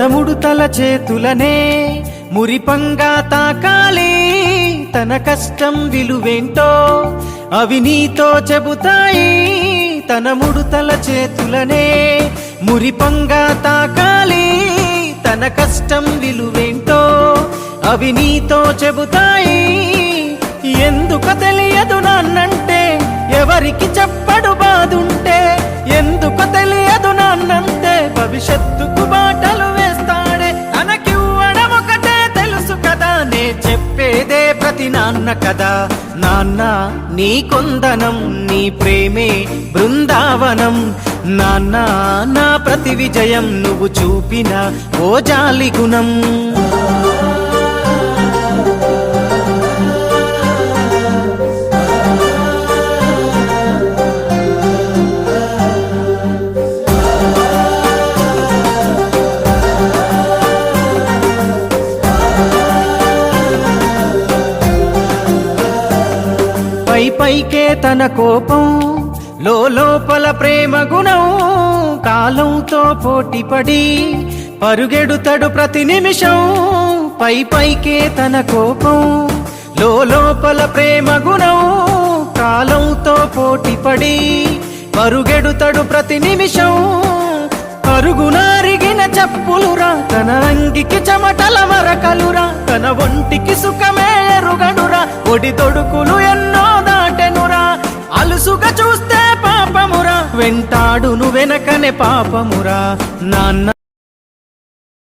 ముడతల చేతులనే మురిపంగా తాకాలి. తన కష్టం విలువేంటో అవి నీతో చెబుతాయి. తన ముడుతల చేతులనే మురిపంగా తాకాలి. తన కష్టం విలువేంటో అవి నీతో చెబుతాయి. ఎందుకు తెలియదు నాన్నంటే ఎవరికి చెప్పడు బాదుంటే ఎందుకు తెలియదు నాన్నంటే భవిష్యత్తుకు చెప్పేదే నాన్న కదా నాన్న నీ కొందనం నీ ప్రేమే బృందావనం. నాన్న నా ప్రతి విజయం నువ్వు చూపిన ఓ జాలి గుణం. పైకే తన కోపం లో లోపల ప్రేమ గుణం కాలంతో పోటీపడి పరుగెడుతడు ప్రతి నిమిషం. పై పైకే తన కోపం లో లోపల ప్రేమ గుణం కాలంతో పోటీపడి పరుగెడుతడు ప్రతి నిమిషం. పరుగునారిగిన చెప్పులురా తన అంగికి చెమటల మరకలురా తన ఒంటికి సుఖమే ఎరుగడురా ఒడి తొడుకులు ఎన్నో వెంటాడును వెనకనే పాపమురా. నాన్న